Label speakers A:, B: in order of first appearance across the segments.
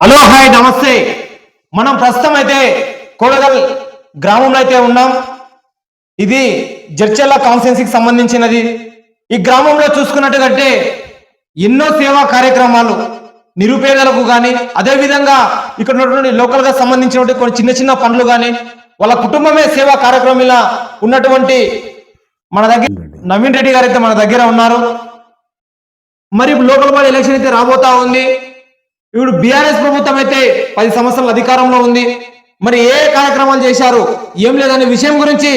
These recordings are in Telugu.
A: హలో హాయ్ నమస్తే. మనం ప్రస్తుతం అయితే కోడగల్ గ్రామంలో అయితే ఉన్నాం. ఇది జడ్చెల్ల కాన్స్టిట్యున్సీకి సంబంధించినది. ఈ గ్రామంలో చూసుకున్నట్టుగంటే ఎన్నో సేవా కార్యక్రమాలు నిరుపేదలకు కానీ అదేవిధంగా ఇక్కడ ఉన్నటువంటి లోకల్గా సంబంధించినటువంటి కొన్ని చిన్న చిన్న పనులు కానీ వాళ్ళ కుటుంబమే సేవా కార్యక్రమంలో ఉన్నటువంటి మన దగ్గర నవీన్ రెడ్డి గారు అయితే మన దగ్గర ఉన్నారు. మరి లోకల్ బాడీ ఎలక్షన్ అయితే రాబోతా ఉంది. ఇప్పుడు బీఆర్ఎస్ ప్రభుత్వం అయితే పది సంవత్సరాల అధికారంలో ఉంది. మరి ఏ కార్యక్రమాలు చేశారు? ఏం లేదనే విషయం గురించి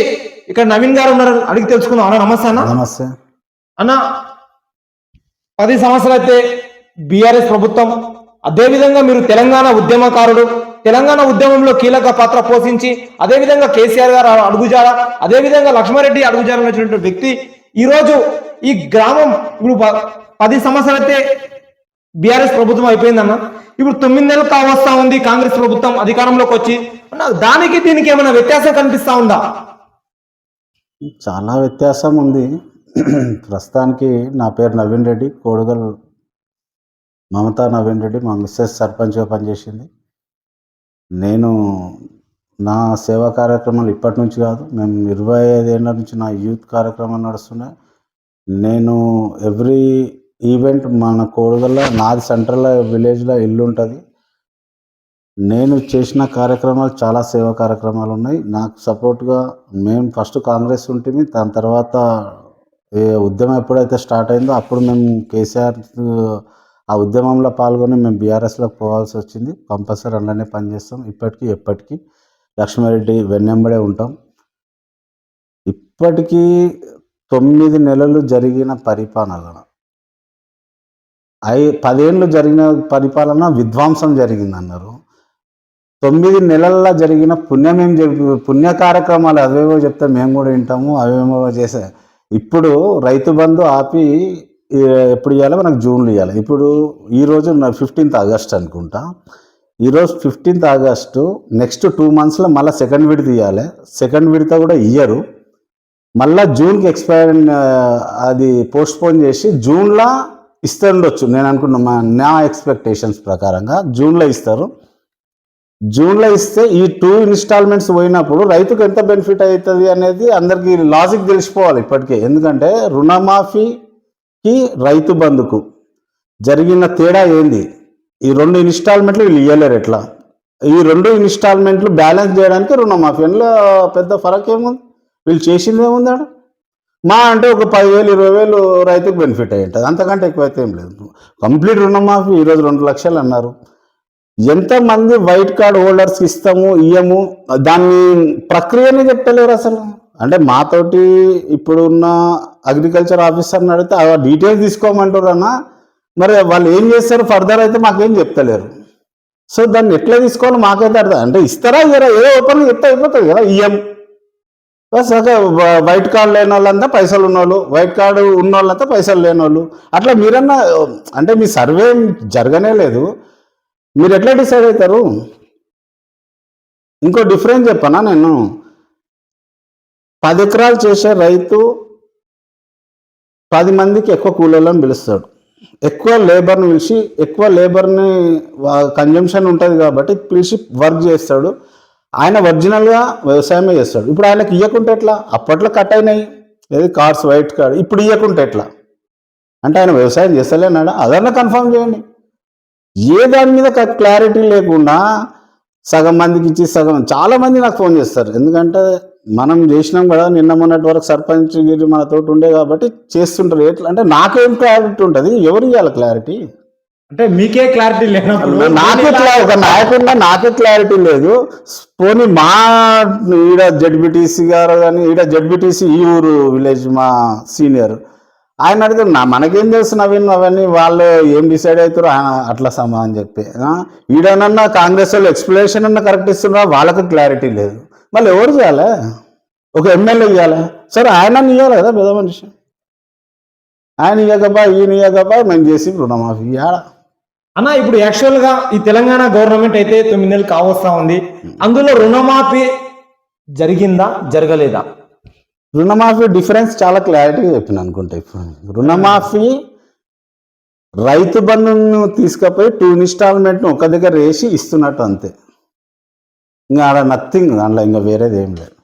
A: ఇక్కడ నవీన్ గారు ఉన్నారు. అడిగి తెలుసుకుందాం. అన్న నమస్తే అన్న.
B: నమస్తే.
A: అన్న పది సంవత్సరాలు అయితే బీఆర్ఎస్ ప్రభుత్వం అదేవిధంగా మీరు తెలంగాణ ఉద్యమకారుడు తెలంగాణ ఉద్యమంలో కీలక పాత్ర పోషించి అదేవిధంగా కేసీఆర్ గారు అడుగుజాడ అదేవిధంగా లక్ష్మారెడ్డి అడుగుజాడ వచ్చినటువంటి వ్యక్తి ఈ రోజు ఈ గ్రామం ఇప్పుడు పది సంవత్సరాలు అయితే బీఆర్ఎస్ ప్రభుత్వం అయిపోయిందన్న. ఇప్పుడు తొమ్మిది నెలలు కావస్తా ఉంది కాంగ్రెస్ ప్రభుత్వం అధికారంలోకి వచ్చి. దానికి దీనికి ఏమైనా వ్యత్యాసం కనిపిస్తా ఉందా?
B: చాలా వ్యత్యాసం ఉంది. ప్రస్తుతానికి నా పేరు నవీన్ రెడ్డి కోడుగల్ మమతా నవీన్ రెడ్డి మా మిస్సెస్ సర్పంచ్గా పనిచేసింది. నేను నా సేవా కార్యక్రమాలు ఇప్పటి నుంచి కాదు మేము ఇరవై ఐదేళ్ళ నుంచి నా యూత్ కార్యక్రమాలు నడుస్తున్నాయి. నేను ఎవ్రీ ఈవెంట్ మన కోడుగల్లో నాది సెంట్రల్ విలేజ్లో ఇల్లు ఉంటుంది నేను చేసిన కార్యక్రమాలు చాలా సేవా కార్యక్రమాలు ఉన్నాయి. నాకు సపోర్ట్గా మేము ఫస్ట్ కాంగ్రెస్ ఉంటుంది దాని తర్వాత ఏ ఉద్యమం ఎప్పుడైతే స్టార్ట్ అయిందో అప్పుడు మేము కేసీఆర్ ఆ ఉద్యమంలో పాల్గొని మేము బీఆర్ఎస్లోకి పోవాల్సి వచ్చింది. కంపల్సరీ అలానే పనిచేస్తాం. ఇప్పటికీ ఎప్పటికీ లక్ష్మారెడ్డి వెన్నెంబడే ఉంటాం. ఇప్పటికీ తొమ్మిది నెలలు జరిగిన పరిపాలన. ఐ పదేళ్ళు జరిగిన పరిపాలన విధ్వంసం జరిగిందన్నారు. తొమ్మిది నెలల్లో జరిగిన పుణ్యం ఏం చెప్పి పుణ్య కార్యక్రమాలు అవేవో చెప్తే మేము కూడా వింటాము అవేమో చేసే. ఇప్పుడు రైతు బంధు ఆపి ఎప్పుడు ఇవ్వాలి మనకు జూన్లో ఇవ్వాలి ఇప్పుడు ఈరోజు ఫిఫ్టీన్త్ ఆగస్ట్ అనుకుంటా. ఈరోజు ఫిఫ్టీన్త్ ఆగస్టు నెక్స్ట్ టూ మంత్స్లో మళ్ళీ సెకండ్ విడత ఇవ్వాలి సెకండ్ విడత కూడా ఇయ్యరు. మళ్ళీ జూన్కి ఎక్స్పైర్ అది పోస్ట్పోన్ చేసి జూన్లో ఇస్తుండొచ్చు నేను అనుకున్న మా నా ఎక్స్పెక్టేషన్స్ ప్రకారంగా జూన్లో ఇస్తారు. జూన్లో ఇస్తే ఈ టూ ఇన్స్టాల్మెంట్స్ పోయినప్పుడు రైతుకు ఎంత బెనిఫిట్ అవుతుంది అనేది అందరికీ లాజిక్ తెలిసిపోవాలి ఇప్పటికే. ఎందుకంటే రుణమాఫీకి రైతు బంధుకు జరిగిన తేడా ఏంది? ఈ రెండు ఇన్స్టాల్మెంట్లు వీళ్ళు ఇవ్వలేరు ఎట్లా? ఈ రెండు ఇన్స్టాల్మెంట్లు బ్యాలెన్స్ చేయడానికి రుణమాఫీ. అందులో పెద్ద ఫరక్ ఏముంది వీళ్ళు చేసింది ఏముంది ఆడ? మా అంటే ఒక పదివేలు ఇరవై వేలు రైతుకు బెనిఫిట్ అయ్యి ఉంటుంది అంతకంటే ఎక్కువైతే ఏం లేదు. కంప్లీట్ రుణమాఫీ ఈరోజు రెండు లక్షలు అన్నారు. ఎంతమంది వైట్ కార్డ్ హోల్డర్స్కి ఇస్తాము ఇయ్యము? దాన్ని ప్రక్రియనే చెప్పలేరు అసలు. అంటే మాతోటి ఇప్పుడు ఉన్న అగ్రికల్చర్ ఆఫీసర్ని అడిగితే ఆ డీటెయిల్స్ తీసుకోమంటారు అన్న. మరి వాళ్ళు ఏం చేస్తారు? ఫర్దర్ అయితే మాకేం చెప్తలేరు. సో దాన్ని ఎట్లా తీసుకోవాలో మాకైతే అర్థం అంటే ఇస్తారా ఇయ్యరా? ఏదో ఓపెన్ చెప్తే అయిపోతుంది కదా ఇయ్యం. బస్ అదే వైట్ కార్డు లేని వాళ్ళంతా పైసలు ఉన్నోళ్ళు వైట్ కార్డు ఉన్న వాళ్ళంతా పైసలు లేని వాళ్ళు అట్లా మీరన్నా అంటే మీ సర్వే జరగనే లేదు. మీరు ఎట్లా డిసైడ్ అవుతారు ఇంకో డిఫరెన్స్ చెప్పనా నేను? పది ఎకరాలు చేసే రైతు పది మందికి ఎక్కువ కూలీలను పిలుస్తాడు. ఎక్కువ లేబర్ని పిలిచి ఎక్కువ లేబర్ని కన్జంప్షన్ ఉంటుంది కాబట్టి పిలిచి వర్క్ చేస్తాడు. ఆయన ఒరిజినల్గా వ్యవసాయమే చేస్తాడు. ఇప్పుడు ఆయనకి ఇవ్వకుంటే ఎట్లా? అప్పట్లో కట్ అయినాయి. ఏది? Cars white card. ఇప్పుడు ఇవ్వకుంటే ఎట్లా? అంటే ఆయన వ్యవసాయం చేస్తలేనాడా అదన్నా కన్ఫర్మ్ చేయండి. ఏ దాని మీద క్లారిటీ లేకుండా సగం మందికి ఇచ్చి సగం చాలా మంది నాకు ఫోన్ చేస్తారు. ఎందుకంటే మనం చేసినాం కదా నిన్న మొన్నటి వరకు సర్పంచ్ గిరి మనతోటి ఉండే కాబట్టి చేస్తుంటారు. ఎట్లా? అంటే నాకేం క్లారిటీ ఉంటుంది? ఎవరు ఇవ్వాలి క్లారిటీ?
A: అంటే మీకే క్లారిటీ లేనప్పుడు
B: నాకే ఒక నాయకుడిగా నాకే క్లారిటీ లేదు. పోనీ మా ఈడ జడ్బిటీసీ గారు కానీ ఈడ జడ్బిటీసీ ఈ ఊరు విలేజ్ మా సీనియర్ ఆయన అడిగితే నా మనకేం తెలుసు నవీన్? అవన్నీ వాళ్ళు ఏం డిసైడ్ అవుతారో ఆ- అట్లా సమా అని చెప్పి. ఈడనన్నా కాంగ్రెస్ వాళ్ళు ఎక్స్ప్లెనేషన్ అన్న కరెక్ట్ ఇస్తున్నా వాళ్ళకి క్లారిటీ లేదు. మళ్ళీ ఎవరు చేయాలి? ఒక ఎమ్మెల్యే ఇవ్వాలి సరే ఆయన ఇవ్వాలి కదా పెద్ద మనిషి. ఆయన ఇవ్వకబా ఈయన ఇవ్వకబా మేము చేసి రుణమాఫీ ఇవ్వాలా
A: అన్న ఇప్పుడు యాక్చువల్గా ఈ తెలంగాణ గవర్నమెంట్ అయితే తొమ్మిది నెలలు కావస్తా ఉంది. అందులో రుణమాఫీ జరిగిందా జరగలేదా?
B: రుణమాఫీ డిఫరెన్స్ చాలా క్లారిటీగా చెప్పిన అనుకుంటా ఇప్పుడు. రుణమాఫీ రైతు బంధును తీసుకపోయి టూ ఇన్స్టాల్మెంట్ ఒక దగ్గర వేసి ఇస్తున్నట్టు అంతే. ఇంకా ఆడ నథింగ్ దాంట్లో ఇంకా వేరేది ఏం లేదు.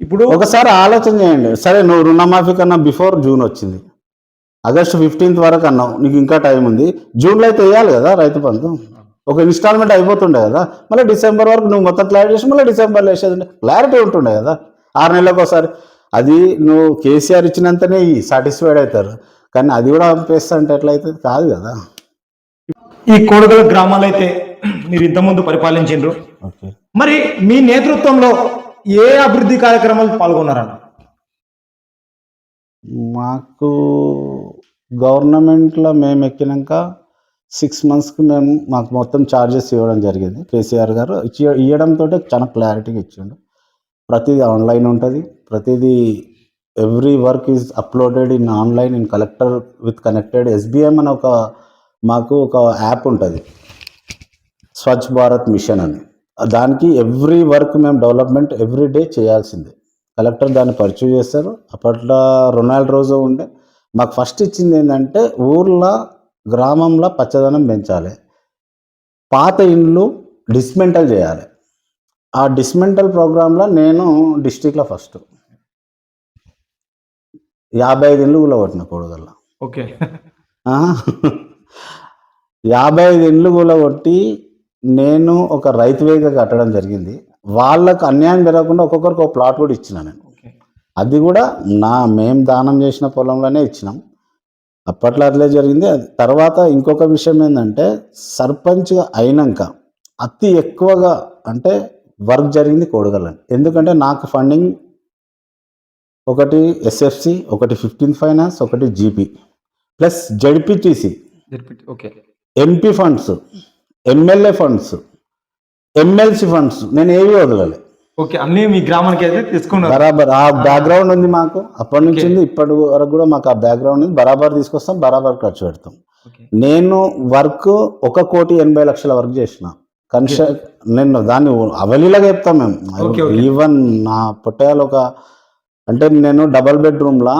A: ఇప్పుడు
B: ఒకసారి ఆలోచన చేయండి. సరే నువ్వు రుణమాఫీ కన్నా బిఫోర్ జూన్ వచ్చింది. ఆగస్టు ఫిఫ్టీన్త్ వరకు అన్నావు. నీకు ఇంకా టైం ఉంది. జూన్లో అయితే వేయాలి కదా రైతు బంధు. ఒక ఇన్స్టాల్మెంట్ అయిపోతుండే కదా. మళ్ళీ డిసెంబర్ వరకు నువ్వు మొత్తం క్లారిటీ చేసి మళ్ళీ డిసెంబర్లో వేసేది క్లారిటీ ఉంటుండే కదా. ఆరు నెలలకు ఒకసారి. అది నువ్వు కేసీఆర్ ఇచ్చినంతనే సాటిస్ఫైడ్ అవుతారు. కానీ అది కూడా పంపేస్తా అంటే ఎట్లయితుంది? కాదు కదా.
A: ఈ కోడగల గ్రామాలు అయితే మీరు ఇంతకుముందు పరిపాలించిండ్రు.
B: ఓకే.
A: మరి మీ నేతృత్వంలో ఏ అభివృద్ధి కార్యక్రమాలు పాల్గొన్నారన్న?
B: మాకు గవర్నమెంట్లో మేము ఎక్కినాక సిక్స్ మంత్స్కి మేము మాకు మొత్తం ఛార్జెస్ ఇవ్వడం జరిగింది. కేసీఆర్ గారు ఇచ్చి ఇవ్వడంతో చాలా క్లారిటీగా ఇచ్చిండు. ప్రతిదీ ఆన్లైన్ ఉంటుంది. ప్రతిదీ every work is uploaded in online in collector with connected SBM అని ఒక మాకు ఒక యాప్ ఉంటుంది. స్వచ్ఛ భారత్ మిషన్ అని. దానికి ఎవ్రీ వర్క్ మేము డెవలప్మెంట్ ఎవ్రీ డే చేయాల్సిందే. కలెక్టర్ దాన్ని పరిచయం చేస్తారు. అప్పట్లో రొనాల్డ్ రోజు ఉండే మాకు ఫస్ట్ ఇచ్చింది ఏంటంటే ఊర్లో గ్రామంలో పచ్చదనం పెంచాలి. పాత ఇండ్లు డిస్మెంటల్ చేయాలి. ఆ డిస్మెంటల్ ప్రోగ్రాంలో నేను డిస్టిక్లో ఫస్ట్ యాభై ఐదు ఇండ్లు కూలగొట్టిన కొడుగల్లో
A: ఓకే?
B: యాభై ఐదు ఇండ్లు కూలగొట్టి నేను ఒక రైతు వేదిక కట్టడం జరిగింది. వాళ్ళకు అన్యాయం జరగకుండా ఒక్కొక్కరికి ఒక ప్లాట్ కూడా ఇచ్చిన నేను. అది కూడా నా మేం దానం చేసిన పొలంలోనే ఇచ్చినాం. అప్పట్లో అట్లే జరిగింది. తర్వాత ఇంకొక విషయం ఏంటంటే సర్పంచ్గా అయినాక అతి ఎక్కువగా అంటే వర్క్ జరిగింది కోడగలని ఎందుకంటే నాకు ఫండింగ్ ఒకటి ఎస్ఎఫ్సి ఒకటి ఫిఫ్టీన్ ఫైనాన్స్ ఒకటి GP plus ZPTC.
A: Okay.
B: MP funds MLA funds MLC funds నేను ఏవి వదలలే.
A: ఓకే అన్ని మీ గ్రామానికి అయితే తీసుకున్నారు.
B: బరాబర్ ఆ బ్యాక్గ్రౌండ్ ఉంది మాకు. అప్పటి నుంచి ఉంది ఇప్పటి వరకు కూడా మాకు ఆ బ్యాక్గ్రౌండ్ ఉంది. బరాబర్ తీసుకొస్తాం బరాబర్ ఖర్చు పెడతాం. నేను వర్క్ ఒక కోటి ఎనభై లక్షల వర్క్ చేసిన. కన్ష నేను దాన్ని అవలీలాగా చెప్తాం మేము. ఈవెన్ నా పుట్టయాలు ఒక అంటే నేను డబల్ బెడ్రూమ్లా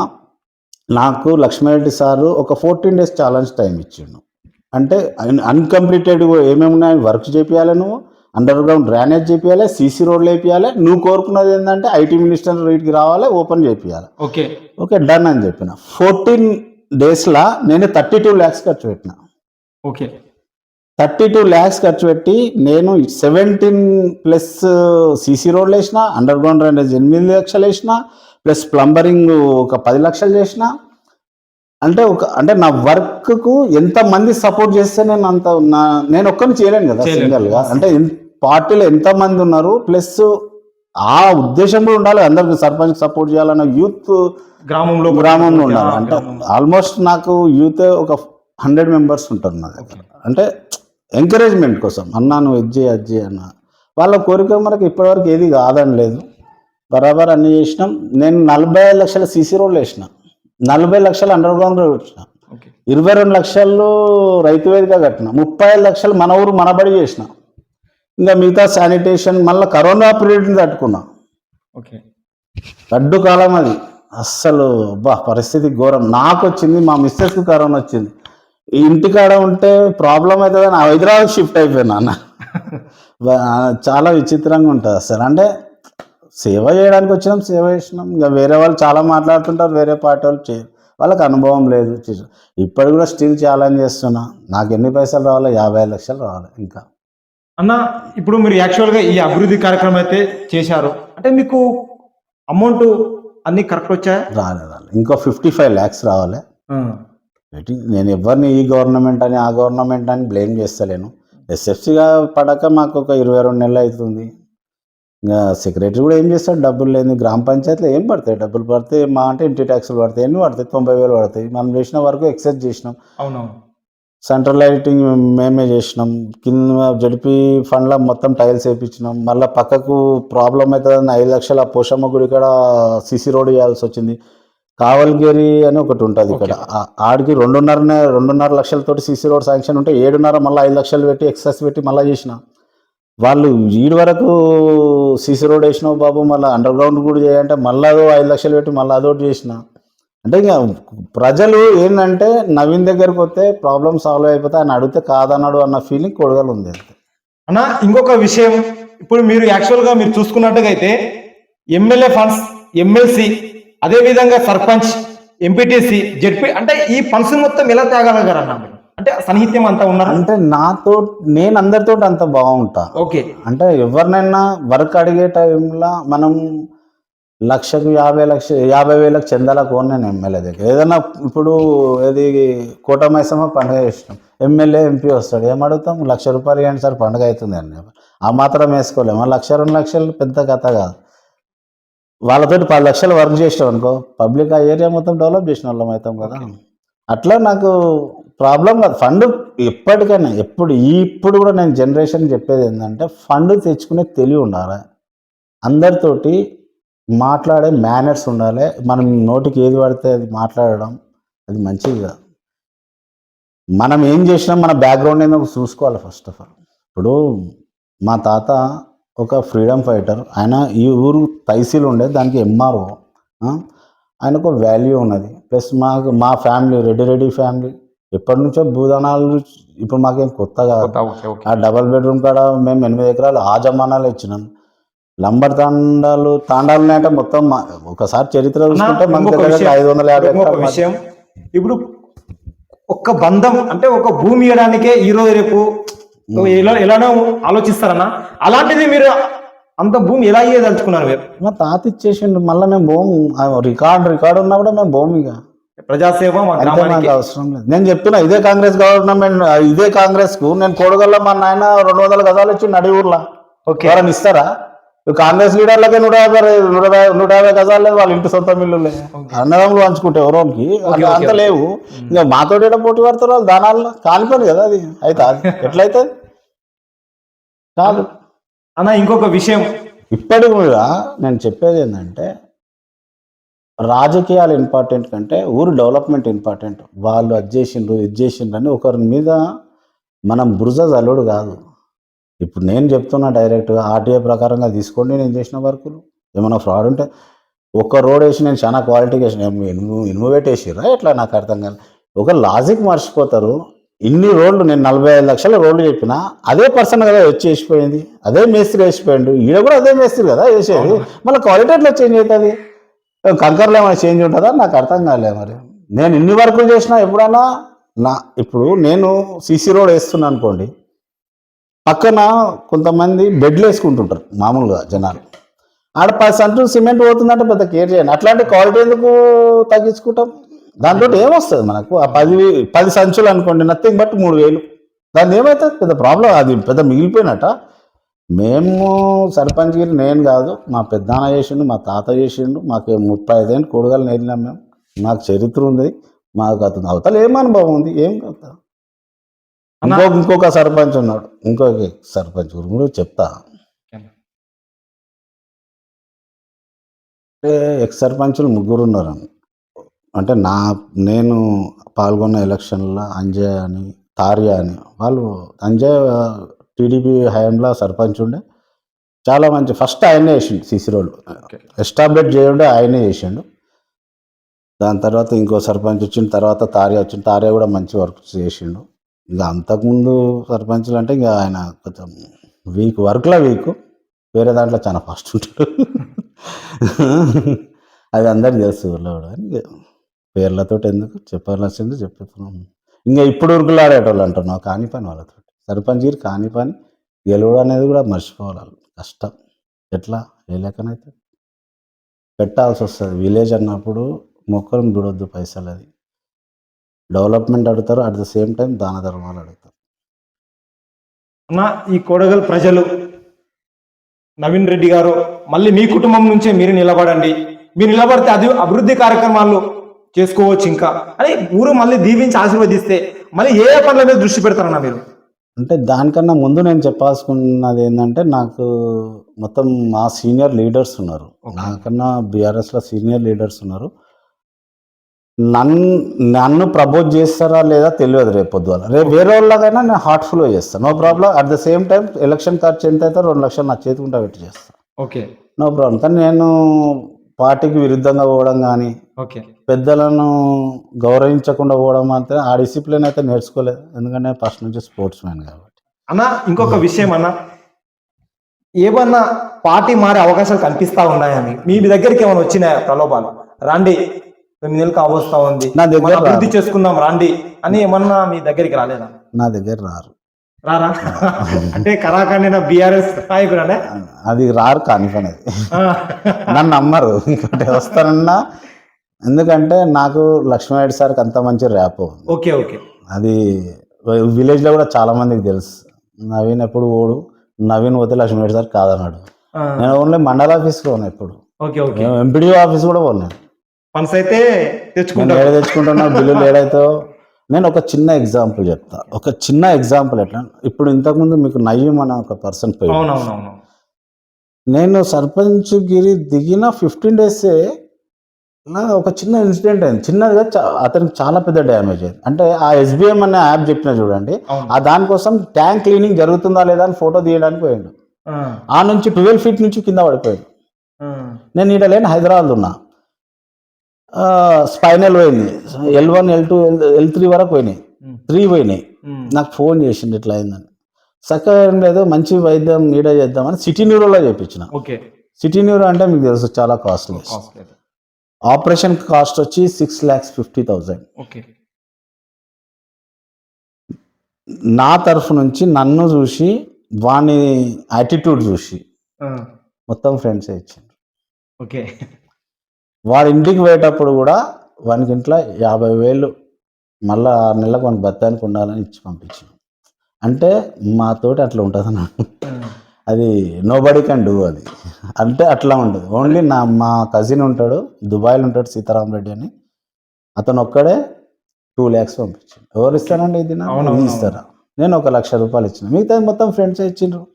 B: నాకు లక్ష్మారెడ్డి సారు ఒక ఫోర్టీన్ డేస్ ఛాలెంజ్ టైం ఇచ్చిండు. అంటే అన్కంప్లీటెడ్ ఏమేమి ఉన్నాయి వర్క్ చేపియాలి నువ్వు? అండర్ గ్రౌండ్ డ్రైనేజ్ చేపియాలి సీసీ రోడ్లు వేపియాలి. నువ్వు కోరుకున్నది ఏంటంటే ఐటీ మినిస్టర్ రీట్కి రావాలి ఓపెన్ చేపియాలి.
A: ఓకే.
B: ఓకే డన్ అని చెప్పిన. ఫోర్టీన్ డేస్లో నేను థర్టీ టూ ల్యాక్స్ ఖర్చు పెట్టిన.
A: ఓకే.
B: థర్టీ టూ ల్యాక్స్ ఖర్చు పెట్టి నేను సెవెంటీన్ ప్లస్ సీసీ రోడ్లు వేసిన అండర్ గ్రౌండ్ డ్రైనేజ్ ఎనిమిది లక్షలు వేసిన ప్లస్ ప్లంబరింగ్ ఒక పది లక్షలు చేసిన. అంటే ఒక అంటే నా వర్క్కు ఎంతమంది సపోర్ట్ చేస్తే నేను అంత నా నేను ఒక్కరిని చేయలేను కదా
A: చేయలేను.
B: సింగల్గా అంటే పార్టీలో ఎంతమంది ఉన్నారు ప్లస్ ఆ ఉద్దేశం కూడా ఉండాలి అందరికి సర్పంచ్ సపోర్ట్ చేయాలన్న యూత్
A: గ్రామంలో
B: గ్రామంలో ఉండాలి. అంటే. ఆల్మోస్ట్ నాకు యూత్ ఒక హండ్రెడ్ మెంబర్స్ ఉంటారు నా దగ్గర. అంటే ఎంకరేజ్మెంట్ కోసం అన్నా నువ్వు ఎజ్జే అజ్జే అన్న. వాళ్ళ కోరిక మనకి ఇప్పటివరకు ఏది కాదని లేదు. బరాబర్ అన్ని చేసినాం. నేను నలభై లక్షల సీసీ రోడ్లు వేసిన. నలభై లక్షలు అండర్ గ్రౌండ్
A: ఓకే.
B: ఇరవై రెండు లక్షలు రైతు వేదిక కట్టిన. ముప్పై ఐదు లక్షలు మన ఊరు మనబడి చేసిన. ఇంకా మిగతా శానిటేషన్ మళ్ళీ కరోనా పీరియడ్ని తట్టుకున్నా.
A: ఓకే.
B: గడ్డు కాలం అది. అస్సలు బా పరిస్థితి ఘోరం. నాకు వచ్చింది మా మిస్సెస్కి కరోనా వచ్చింది. ఈ ఇంటికాడ ఉంటే ప్రాబ్లం అవుతుందని హైదరాబాద్ షిఫ్ట్ అయిపోయినా అన్న. చాలా విచిత్రంగా ఉంటుంది అసలు అంటే సేవ చేయడానికి వచ్చినాం సేవ చేసినాం. ఇంకా వేరే వాళ్ళు చాలా మాట్లాడుతుంటారు వేరే పార్టీ వాళ్ళు చేయరు. వాళ్ళకి అనుభవం లేదు. ఇప్పుడు కూడా స్టిల్ ఛాలెంజ్ చేస్తున్నా. నాకు ఎన్ని పైసలు రావాలి యాభై లక్షలు రావాలి ఇంకా.
A: అన్న ఇప్పుడు మీరు యాక్చువల్గా ఈ అభివృద్ధి కార్యక్రమం అయితే చేశారు. అంటే మీకు అమౌంట్ అన్ని కరెక్ట్ వచ్చాయా
B: రాలే రాలే. ఇంకో ఫిఫ్టీ ఫైవ్ ల్యాక్స్ రావాలి? నేను ఎవరిని ఈ గవర్నమెంట్ అని ఆ గవర్నమెంట్ అని బ్లేమ్ చేస్తలేను. ఎస్ఎఫ్సిగా పడక మాకు ఒక ఇరవై రెండు నెలలు అవుతుంది. ఇంకా సెక్రటరీ కూడా ఏం చేస్తాడు? డబ్బులు లేదు గ్రామ పంచాయతీలో ఏం పడతాయి? డబ్బులు పడితే మా అంటే ఇంటి ట్యాక్సులు పడతాయి ఎన్ని పడతాయి? తొంభై వేలు పడతాయి. మనం చేసిన వరకు ఎక్సెస్ చేసినాం.
A: అవునవును.
B: సెంట్రల్ లైటింగ్ మేమే చేసినాం. కింద జడిపి ఫండ్లో మొత్తం టైల్స్ వేయించినాం మళ్ళీ పక్కకు ప్రాబ్లం అవుతుందని ఐదు లక్షల పోషమ్మ గుడి కాడ సిసి రోడ్ చేయాల్సి వచ్చింది. కావల్గిరి అని ఒకటి ఉంటుంది ఇక్కడ. ఆడికి రెండున్నర రెండున్నర లక్షలతోటి సిసి రోడ్ శాంక్షన్ ఉంటే ఏడున్నర మళ్ళీ ఐదు లక్షలు పెట్టి ఎక్సెస్ పెట్టి మళ్ళీ చేసిన. వాళ్ళు వీడి వరకు సీసీ రోడ్ వేసినావు బాబు మళ్ళీ అండర్ గ్రౌండ్ కూడా చేయంటే మళ్ళీ అదో ఐదు లక్షలు పెట్టి మళ్ళీ అదొకటి చేసిన. అంటే ఇక ప్రజలు ఏంటంటే నవీన్ దగ్గరకు వస్తే ప్రాబ్లమ్ సాల్వ్ అయిపోతే ఆయన అడిగితే కాదన్నాడు అన్న ఫీలింగ్ కొడగలు ఉంది అన్నా
A: అన్న ఇంకొక విషయం. ఇప్పుడు మీరు యాక్చువల్గా మీరు చూసుకున్నట్టుగా అయితే ఎమ్మెల్యే ఫండ్స్ ఎమ్మెల్సీ అదే విధంగా సర్పంచ్ ఎంపీటీసీ జెడ్పీ అంటే ఈ ఫండ్స్ మొత్తం ఎలా తేగలగారన్న మీరు? అంటే సన్నిహిత్యం అంతా ఉన్నారు?
B: అంటే నాతో నేను అందరితో అంత బాగుంటా.
A: ఓకే.
B: అంటే ఎవరినైనా వర్క్ అడిగే టైంలో మనం లక్షకు యాభై లక్ష యాభై వేలకు చెందాలకు నేను ఎమ్మెల్యే దగ్గర. ఏదైనా ఇప్పుడు ఏది కోట మైసమ్మ పండుగ చేసినాం. ఎమ్మెల్యే ఎంపీ వస్తాడు. ఏం అడుగుతాం? లక్ష రూపాయలు ఇవ్వండి సార్ పండుగ అవుతుంది అని. ఆ మాత్రం వేసుకోలేము. లక్ష రెండు లక్షలు పెద్ద కథ కాదు. వాళ్ళతోటి పది లక్షలు వర్క్ చేసినాం అనుకో పబ్లిక్ ఆ ఏరియా మొత్తం డెవలప్ చేసిన వాళ్ళం అవుతాం కదా. అట్లా నాకు ప్రాబ్లం కాదు. ఫండ్ ఎప్పటికైనా ఎప్పుడు ఇప్పుడు కూడా నేను జనరేషన్ చెప్పేది ఏంటంటే ఫండ్ తెచ్చుకునే తెలివి ఉండాలి. అందరితోటి మాట్లాడే మేనర్స్ ఉండాలి. మనం నోటికి ఏది పడితే అది మాట్లాడడం అది మంచిది కాదు. మనం ఏం చేసినా మన బ్యాక్గ్రౌండ్ ఏందో చూసుకోవాలి ఫస్ట్ ఆఫ్ ఆల్ ఇప్పుడు మా తాత ఒక ఫ్రీడమ్ ఫైటర్ ఆయన ఈ ఊరు తైసీలు ఉండే దానికి ఎంఆర్ఓ ఆయనకు వాల్యూ ఉన్నది. ప్లస్ మాకు మా ఫ్యామిలీ రెడ్డి రెడ్డి ఫ్యామిలీ ఎప్పటి నుంచో భూదానాలు ఇప్పుడు మాకేం కొత్త కాదు. ఆ డబల్ బెడ్రూమ్ కాడ మేము ఎనిమిది ఎకరాలు ఆ జమానాలు ఇచ్చినాం. లంబర్ తాండాలు తాండాలు అంటే మొత్తం ఒకసారి చరిత్ర చూసుకుంటే ఐదు వందల యాభై.
A: విషయం. ఇప్పుడు ఒక్క బంధం అంటే ఒక భూమి ఇవ్వడానికే ఈ రోజు రేపు ఎలా ఎలానో ఆలోచిస్తారన్న. అలాంటిది మీరు అంత భూమి ఎలా ఇయ్యదలుచుకున్నారు మీరు?
B: మా తాత ఇచ్చేసిండు. మళ్ళీ మేము భూమి రికార్డ్ రికార్డ్ ఉన్నా కూడా మేము భూమి ఇక.
A: ప్రజాసేవ
B: అవసరం లేదు. నేను చెప్తున్నా ఇదే కాంగ్రెస్ గవర్నమెంట్ ఇదే కాంగ్రెస్కు నేను కోడగల్లో మా నాయన రెండు వందల గదాలు ఇచ్చి నడి ఊర్లో.
A: ఓకే.
B: ఎవరైనా ఇస్తారా? కాంగ్రెస్ లీడర్లకే నూట యాభై నూట యాభై నూట యాభై గజాలు లేదు వాళ్ళ ఇంటి సొంత మిల్లులే. అన్నదమ్ములు పంచుకుంటే ఎవరోకి
A: ఓకే,
B: అంత. లేవు. ఇంకా మాతో ఏడ పోటీ పడతారు వాళ్ళు దానాల్లో కాలిపోను కదా అది. అయితే? ఎట్లయితే? కాదు.
A: అన్న ఇంకొక విషయం.
B: ఇప్పటికి కూడా నేను చెప్పేది ఏంటంటే రాజకీయాలు ఇంపార్టెంట్ కంటే ఊరు డెవలప్మెంట్ ఇంపార్టెంట్ వాళ్ళు అది చేసిండ్రు ఇది చేసిండ్రు అని ఒకరి మీద మనం బురజ జల్లుడు కాదు. ఇప్పుడు నేను చెప్తున్నా డైరెక్ట్గా ఆర్టీఏ ప్రకారంగా తీసుకోండి నేను చేసిన వర్కులు. ఏమైనా ఫ్రాడ్ ఉంటే ఒక్క రోడ్ వేసి నేను చాలా క్వాలిటీకి వేసిన ఇనుము ఇనుము పెట్టేసిర్రా? ఎట్లా నాకు అర్థం కాదు ఒక లాజిక్ మర్చిపోతారు. ఇన్ని రోడ్లు నేను నలభై ఐదు లక్షల రోడ్లు చెప్పినా అదే పర్సన్ కదా వచ్చి వేసిపోయింది. అదే మేస్త్రి వేసిపోయిండు. ఈడ కూడా అదే మేస్త్రి కదా వేసేది. మళ్ళీ క్వాలిటీ ఎట్లా చేంజ్ అవుతుంది. కంకర్లో ఏమైనా చేంజ్ ఉంటుందా? నాకు అర్థం కాలే మరి. నేను ఇన్ని వర్కులు చేసినా ఎప్పుడైనా నా ఇప్పుడు నేను సీసీ రోడ్ వేస్తున్నా అనుకోండి పక్కన కొంతమంది బెడ్లు వేసుకుంటుంటారు మామూలుగా జనాలు. ఆడ పది సంచులు సిమెంట్ పోతుందంటే పెద్ద కేర్ చేయండి అట్లాంటి క్వాలిటీ ఎందుకు తగ్గించుకుంటాం? దాంతో ఏమొస్తుంది మనకు? ఆ పది పది సంచులు అనుకోండి నథింగ్ బట్ మూడు వేలు. దాన్ని ఏమవుతుంది పెద్ద ప్రాబ్లం అది పెద్ద మిగిలిపోయినట్ట? మేము సర్పంచ్ గిరి నేను కాదు మా పెద్దనాన్న చేసిండు మా తాత చేసిండు మాకు ముప్పై ఐదేళ్ళు కూడగలు నేర్లినాం మేము. మాకు చరిత్ర ఉంది మాకు అతను అవతల ఏం అనుభవం ఉంది ఏం కదా ఇంకో ఇంకొక సర్పంచ్ ఉన్నాడు ఇంకొక సర్పంచ్ కూడా చెప్తా. అంటే ఎక్స్ సర్పంచులు ముగ్గురు ఉన్నారు అంటే నా నేను పాల్గొన్న ఎలక్షన్లో అంజయ్ అని తార్య అని వాళ్ళు అంజయ్ టీడీపీ హయాంలో సర్పంచ్ ఉండే. చాలా మంచి ఫస్ట్ ఆయనే వేసిండు సిసి రోడ్లు ఎస్టాబ్లిష్ చేయండి ఆయనే చేసిండు. దాని తర్వాత ఇంకో సర్పంచ్ వచ్చిన తర్వాత తార్య వచ్చింది తార్య కూడా మంచి వర్క్ చేసిండు. ఇంకా అంతకుముందు సర్పంచ్లు అంటే ఇంకా ఆయన కొంచెం వీక్ వర్క్లో వీక్. వేరే దాంట్లో చాలా ఫాస్ట్ ఉంటాడు. అది అందరికి తెలుసు ఊళ్ళో కూడా. అని పేర్లతో ఎందుకు చెప్పాల్సింది చెప్తున్నాం ఇంకా ఇప్పుడు ఉరుకులాడేటోళ్ళు అంటున్నావు కాని పని వాళ్ళతో సర్పంచ్ గారు కాని పని. గెలవడం అనేది కూడా మర్చిపోవాలి కష్టం. ఎట్లా? ఏ లెక్కనైతే? పెట్టాల్సి వస్తుంది. విలేజ్ అన్నప్పుడు మొక్కలను చూడొద్దు పైసలు అది. డెవలప్మెంట్ అడుగుతారు అట్ ద సేమ్ టైం దాన ధర్మాలు అడుగుతారు.
A: అన్న ఈ కొడగల్ ప్రజలు నవీన్ రెడ్డి గారు మళ్ళీ మీ కుటుంబం నుంచే మీరు నిలబడండి. మీరు నిలబడితే అది అభివృద్ధి కార్యక్రమాలు చేసుకోవచ్చు ఇంకా. అని ఊరు మళ్ళీ దీవించి ఆశీర్వదిస్తే మళ్ళీ ఏ పనుల మీద దృష్టి పెడతారన్నా మీరు?
B: అంటే దానికన్నా ముందు నేను చెప్పాల్సుకున్నది ఏంటంటే నాకు మొత్తం మా సీనియర్ లీడర్స్ ఉన్నారు. నాకన్నా బీఆర్ఎస్లో సీనియర్ లీడర్స్ ఉన్నారు. నన్ను నన్ను ప్రపోజ్ చేస్తారా లేదా తెలియదు రేపు పొద్దున రేపు వేరే వాళ్ళకైనా నేను హార్ట్ఫుల్గా చేస్తాను no problem. At the same time election ఖర్చు ఎంత అయితే రెండు లక్షలు నా చేతికుంటా పెట్టి చేస్తాను
A: ఓకే.
B: No problem. కానీ నేను పార్టీకి విరుద్ధంగా పోవడం కానీ
A: ఓకే.
B: పెద్దలను గౌరవించకుండా పోవడం అంటే ఆ డిసిప్లిన్ అయితే నేర్చుకోలేదు. ఎందుకంటే ఫస్ట్ నుంచి స్పోర్ట్స్ మ్యాన్ కాబట్టి.
A: అన్న ఇంకొక విషయం అన్న. ఏమన్నా పార్టీ మారే అవకాశాలు కనిపిస్తా ఉన్నాయని మీ దగ్గరికి ఏమైనా వచ్చినాయా ప్రలోభాలు? రండి తొమ్మిది నెలలు కావస్తా ఉంది.
B: నా దగ్గర
A: అభివృద్ధి చేసుకుందాం రండి అని ఏమన్నా మీ దగ్గరికి రాలేదా?
B: నా దగ్గర రారు.
A: రారా? అంటే కరాఖండిన బీఆర్ఎస్ నాయకుడనే?
B: అది రారు కాని. నన్ను నమ్మరు. ఇంకోటి వస్తానన్నా ఎందుకంటే నాకు లక్ష్మణరెడ్డి సార్కి అంత మంచి ర్యాప్.
A: Okay okay.
B: అది విలేజ్లో కూడా చాలా మందికి తెలుసు. నవీన్ ఎప్పుడు ఓడు నవీన్ పోతే లక్ష్మణరెడ్డి సార్ కాదన్నాడు. నేను ఓన్లీ మండల ఆఫీస్కి పోను ఎప్పుడు.
A: Okay okay.
B: ఎంపీడీ ఆఫీస్ కూడా పోను
A: ఫండ్స్ అయితే తెచ్చుకుంటా.
B: ఏడ తెచ్చుకుంటున్నా? బిల్లులు ఏడైతే నేను ఒక చిన్న ఎగ్జాంపుల్ చెప్తా. ఒక చిన్న ఎగ్జాంపుల్ ఎట్లా? ఇప్పుడు ఇంతకుముందు మీకు నయ్యం అనే ఒక పర్సన్ పోయి నేను సర్పంచ్ గిరి దిగిన ఫిఫ్టీన్ డేసే నా ఒక చిన్న ఇన్సిడెంట్ అయింది. చిన్నదిగా అతనికి చాలా పెద్ద డ్యామేజ్ అయింది. అంటే ఆ ఎస్బిఎం అనే యాప్ చెప్పిన చూడండి ఆ దానికోసం ట్యాంక్ క్లీనింగ్ జరుగుతుందా లేదా అని ఫోటో తీయడానికి పోయాడు.
A: ఆ,
B: నుంచి ట్వెల్వ్ ఫీట్ నుంచి కింద పడిపోయాడు. నేను ఈడ లేని హైదరాబాద్ ఉన్నా. స్పైనల్ పోయింది. L one L two L three వరకు పోయినాయి. త్రీ పోయినాయి. నాకు ఫోన్ చేసిండు ఇట్లా అయిందని. చక్కగా ఏం లేదు మంచి వైద్యం నీడ చేద్దామని సిటీ న్యూరోలో చేయించిన సిటీ న్యూరో అంటే మీకు తెలుసు చాలా కాస్ట్లీ. ఆపరేషన్ కాస్ట్ వచ్చి six lakhs fifty thousand.
A: Okay.
B: నా తరఫు నుంచి నన్ను చూసి వాని యాటిట్యూడ్ చూసి మొత్తం ఫ్రెండ్స్ ఇచ్చిండు
A: ఓకే.
B: వాడి ఇంటికి పోయేటప్పుడు కూడా వానికి ఇంట్లో యాభై వేలు మళ్ళా ఆరు నెలలకు వానికి బత్తానికి ఉండాలని ఇచ్చి పంపించాను అంటే మాతోటి అట్లా ఉంటుంది అన్నాడు అది నో బడీ కెన్ డూ అది. అంటే అట్లా ఉంటుంది ఓన్లీ నా మా కజిన్ ఉంటాడు దుబాయ్లో ఉంటాడు సీతారాం రెడ్డి అని. అతను ఒక్కడే టూ ల్యాక్స్ పంపించాడు. ఎవరు ఇస్తారండి ఇది ఇస్తారా? నేను ఒక లక్ష రూపాయలు ఇచ్చిన. మిగతా మొత్తం ఫ్రెండ్స్ ఇచ్చిండ్రు.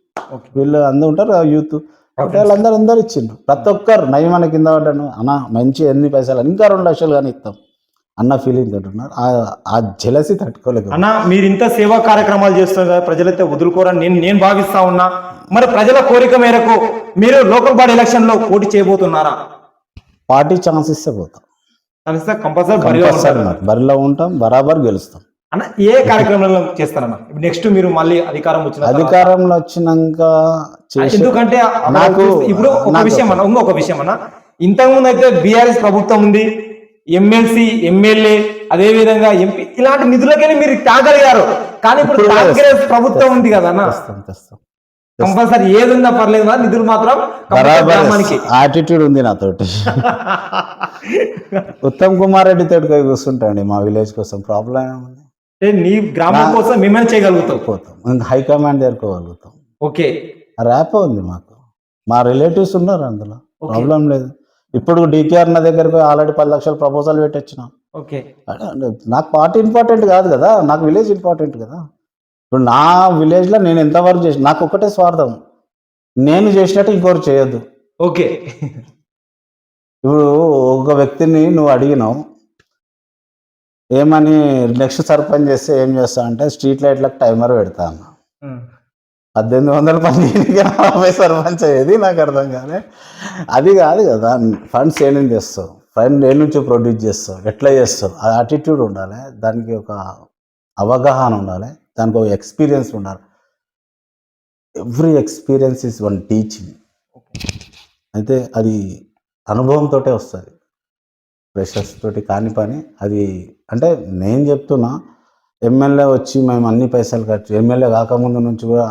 B: వీళ్ళు అందరూ ఉంటారు యూత్ అందరూ అందరూ ఇచ్చిండ్రు. ప్రతి ఒక్కరు నయమన కింద పడ్డాను. అన్న మంచి ఎన్ని పైసలు? ఇంకా రెండు లక్షలు కానీ ఇస్తాం. అన్న ఫీలింగ్ తోటున్నారు ఆ- ఆ జలసి తట్టుకోలేదు
A: అన్న మీరు ఇంత సేవా కార్యక్రమాలు చేస్తున్నారు కదా ప్రజలైతే వదులుకోరని నేను నేను భావిస్తా ఉన్నా. మరి ప్రజల కోరిక మేరకు మీరు లోకల్ బాడీ ఎలక్షన్లో పోటీ చేయబోతున్నారా?
B: పార్టీ ఛాన్స్ ఇస్తే పోతాం.
A: బరిలో
B: ఉంటాం బరాబర్ గెలుస్తాం.
A: అన్న ఏ కార్యక్రమంలో చేస్తారన్న? నెక్స్ట్ మీరు మళ్ళీ అధికారం వచ్చిన
B: అధికారంలో వచ్చినాక
A: ఎందుకంటే
B: నాకు-
A: ఇప్పుడు ఒక విషయం అన్న ఇంకొక విషయం అన్న. ఇంతకుముందు అయితే బీఆర్ఎస్ ప్రభుత్వం ఉంది ఎమ్మెల్సీ ఎమ్మెల్యే అదే విధంగా ఎంపీ ఇలాంటి నిధులకని మీరు తాగలిగారు కానీ ఇప్పుడు కాంగ్రెస్ ప్రభుత్వం ఉంది కదా అన్న. కంపల్సరీ ఏదున్నా పర్లేదు నిధులు మాత్రం
B: యాటిట్యూడ్ ఉంది నాతోటి. ఉత్తమ్ కుమార్ రెడ్డి తోటి పోయి కూర్చుంటాండి మా విలేజ్ కోసం. ప్రాబ్లం ఏముంది
A: నీ గ్రామం కోసం మేమేం చేయగలుగుతాం
B: పోతాం. ఇంకా హైకమాండ్ చేరుకోగలుగుతాం
A: ఓకే.
B: ర్యాప్ ఉంది మాకు. మా రిలేటివ్స్ ఉన్నారు అందులో. ప్రాబ్లం లేదు. ఇప్పుడు డికేఆర్ నా దగ్గరకు ఆల్రెడీ పది లక్షల ప్రపోజల్ పెట్టొచ్చినాం.
A: ఓకే.
B: నాకు పార్టీ ఇంపార్టెంట్ కాదు కదా. నాకు విలేజ్ ఇంపార్టెంట్ కదా. ఇప్పుడు నా విలేజ్లో నేను ఎంతవరకు చేసి నాకు ఒకటే స్వార్థం. నేను చేసినట్టు ఇంకొకరు చేయొద్దు.
A: ఓకే.
B: ఇప్పుడు ఒక వ్యక్తిని నువ్వు అడిగినావు ఏమని నెక్స్ట్ సర్పంచ్ చేస్తే ఏం చేస్తా అంటే స్ట్రీట్ లైట్లకు టైమర్ పెడతా అన్న. పద్దెనిమిది వందల పదిహేను యాభై సర్పంచ్ అయ్యేది నాకు అర్థం కాలే. అది కాదు కదా ఫండ్స్ ఏ నుంచి చేస్తావు ఫండ్ ఏ నుంచి ప్రొడ్యూస్ చేస్తావు? ఎట్లా చేస్తావు? ఆ యాటిట్యూడ్ ఉండాలి దానికి ఒక అవగాహన ఉండాలి. దానికి ఒక ఎక్స్పీరియన్స్ ఉన్నారు. Every experience is one teaching అయితే అది అనుభవంతో వస్తుంది. ప్రెషర్స్ తోటి కాని పని అది అంటే నేను చెప్తున్నా ఎమ్మెల్యే వచ్చి మేము అన్ని పైసలు ఖర్చు ఎమ్మెల్యే కాకముందు నుంచి కూడా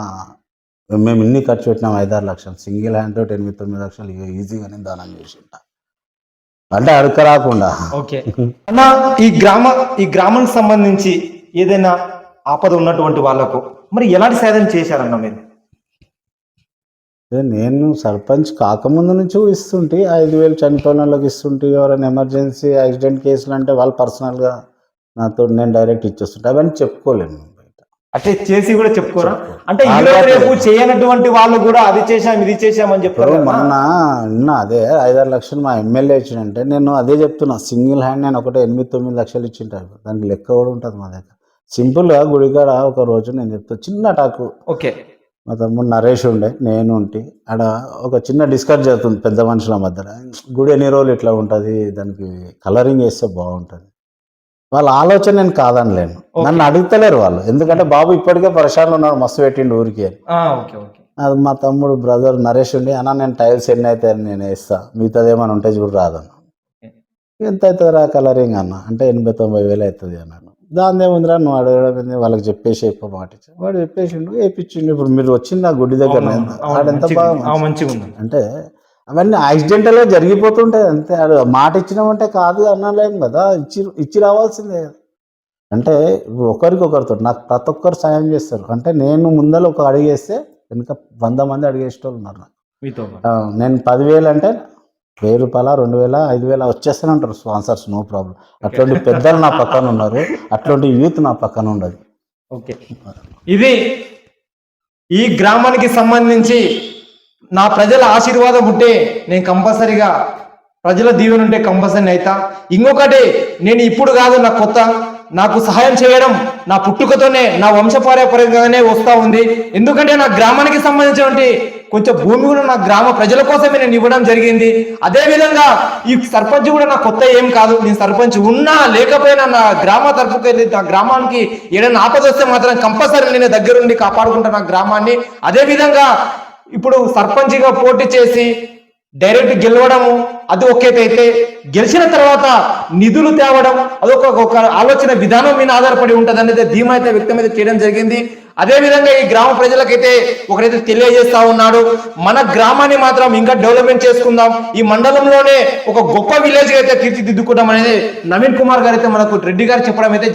B: మేము ఇన్ని ఖర్చు పెట్టినాం ఐదారు లక్షలు. సింగిల్ హ్యాండ్ తోటి ఎనిమిది తొమ్మిది లక్షలు ఈజీగానే దానం చేసి అంటే అడక రాకుండా.
A: ఓకే. అన్న ఈ గ్రామ ఈ గ్రామానికి సంబంధించి ఏదైనా ఆపద ఉన్నటువంటి వాళ్ళకు. మరి ఎలాంటి సాధన చేశారన్న మీరు?
B: నేను సర్పంచ్ కాకముందు నుంచి ఇస్తుంటే ఐదు వేలు చనిపోయిన వాళ్ళకి ఇస్తుంటే ఎవరైనా ఎమర్జెన్సీ యాక్సిడెంట్ కేసులు అంటే వాళ్ళు పర్సనల్గా నాతో నేను డైరెక్ట్ ఇచ్చేస్తుంటే. అవన్నీ చెప్పుకోలేను
A: అంటే చేసి కూడా చెప్పుకోరా?
B: చెప్పుకో.
A: అంటే రేపు చేయనటువంటి వాళ్ళు కూడా అది చేశాం ఇది చేశామని కదా.
B: మొన్న నిన్న అదే ఐదారు లక్షలు మా ఎమ్మెల్యే ఇచ్చిండంటే నేను అదే చెప్తున్నా సింగిల్ హ్యాండ్ నేను ఒకటే ఎనిమిది తొమ్మిది లక్షలు ఇచ్చింటాను దానికి లెక్క కూడా ఉంటుంది మా దగ్గర. సింపుల్గా గుడికాడ ఒక రోజు నేను చెప్తా చిన్న టాకు
A: ఓకే.
B: మా తమ్ముడు నరేష్ ఉండే నేను ఉంటి. ఆడ ఒక చిన్న డిస్కస్ జరుగుతుంది పెద్ద మనుషుల మధ్యలో. గుడి ఎన్ని రోజులు ఇట్లా ఉంటుంది దానికి కలరింగ్ వేస్తే బాగుంటుంది. వాళ్ళ ఆలోచన నేను కాదనలేను నన్ను అడుగుతలేరు వాళ్ళు. ఎందుకంటే బాబు ఇప్పటికే పరిశాలలో ఉన్నాడు మస్తు పెట్టిండు ఊరికి. అని అది మా తమ్ముడు బ్రదర్ నరేష్ ఉండి అన్న నేను టైల్స్ ఎన్ని అయితే నేను వేస్తా. మిగతాది ఏమైనా ఉంటే చూడు రాదన్న. ఎంత అవుతుందిరా కలరింగ్ అన్న? అంటే ఎనభై తొంభై వేలు అవుతుంది అన్నాడు. దాని ఏముందిరా నువ్వు అడగడం? వాళ్ళకి చెప్పేసి అయిపో మాట ఇచ్చి వాడు చెప్పేసిండు వేయించిండు ఇప్పుడు మీరు వచ్చింది ఆ గుడి దగ్గర ఆడెంత బాగా
A: మంచిగా ఉంది.
B: అంటే అవన్నీ యాక్సిడెంటల్గా జరిగిపోతుంటాయి అంతే. ఆడు మాట ఇచ్చినామంటే కాదు అనలేం కదా ఇచ్చి ఇచ్చి రావాల్సిందే కదా అంటే ఇప్పుడు ఒకరికొకరితో నాకు ప్రతి ఒక్కరు సాయం చేస్తారు. అంటే నేను ముందర ఒక అడిగేస్తే వెనుక వంద మంది అడిగేసేటోళ్ళు ఉన్నారు నాకు. నేను పదివేలు అంటే వెయ్యి రూపాయల రెండు వేల ఐదు వేల వచ్చేస్తూనే ఉంటారు స్పాన్సర్స్ నో ప్రాబ్లం. అట్లాంటి పెద్దలు నా పక్కన ఉన్నారు. అట్లాంటి యూత్ నా పక్కన ఉండదు.
A: ఓకే. ఇది ఈ గ్రామానికి సంబంధించి నా ప్రజల ఆశీర్వాదం ఉంటే నేను కంపల్సరీగా ప్రజల దీవెనుంటే కంపల్సరీ అవుతా ఇంకొకటి నేను ఇప్పుడు కాదు నా కొత్త నాకు సహాయం చేయడం నా పుట్టుకతోనే నా వంశపారపరంగానే వస్తూ ఉంది. ఎందుకంటే నా గ్రామానికి సంబంధించినటువంటి కొంచెం భూమి కూడా నా గ్రామ ప్రజల కోసమే నేను ఇవ్వడం జరిగింది. అదే విధంగా ఈ సర్పంచ్ కూడా నా కొత్త ఏం కాదు. నేను సర్పంచ్ ఉన్నా లేకపోయినా నా గ్రామ తరపుకు వెళ్ళి నా గ్రామానికి ఏదైనా ఆపద వస్తే మాత్రం కంపల్సరీ నేను దగ్గరుండి కాపాడుకుంటా నా గ్రామాన్ని. అదే విధంగా ఇప్పుడు సర్పంచ్గా పోటీ చేసి డైరెక్ట్ గెలవడము అది ఒకేటైతే గెలిచిన తర్వాత నిధులు తేవడం అదొక ఒక ఆలోచన విధానం మీద ఆధారపడి ఉంటుంది అనేది ధీమా అయితే వ్యక్తం అయితే చేయడం జరిగింది. అదే విధంగా ఈ గ్రామ ప్రజలకైతే ఒకరైతే తెలియజేస్తా ఉన్నాడు మన గ్రామాన్ని మాత్రం ఇంకా డెవలప్మెంట్ చేసుకుందాం ఈ మండలంలోనే ఒక గొప్ప విలేజ్ అయితే తీర్చిదిద్దుకుందాం అనేది నవీన్ కుమార్ గారు అయితే మనకు రెడ్డి గారు చెప్పడం అయితే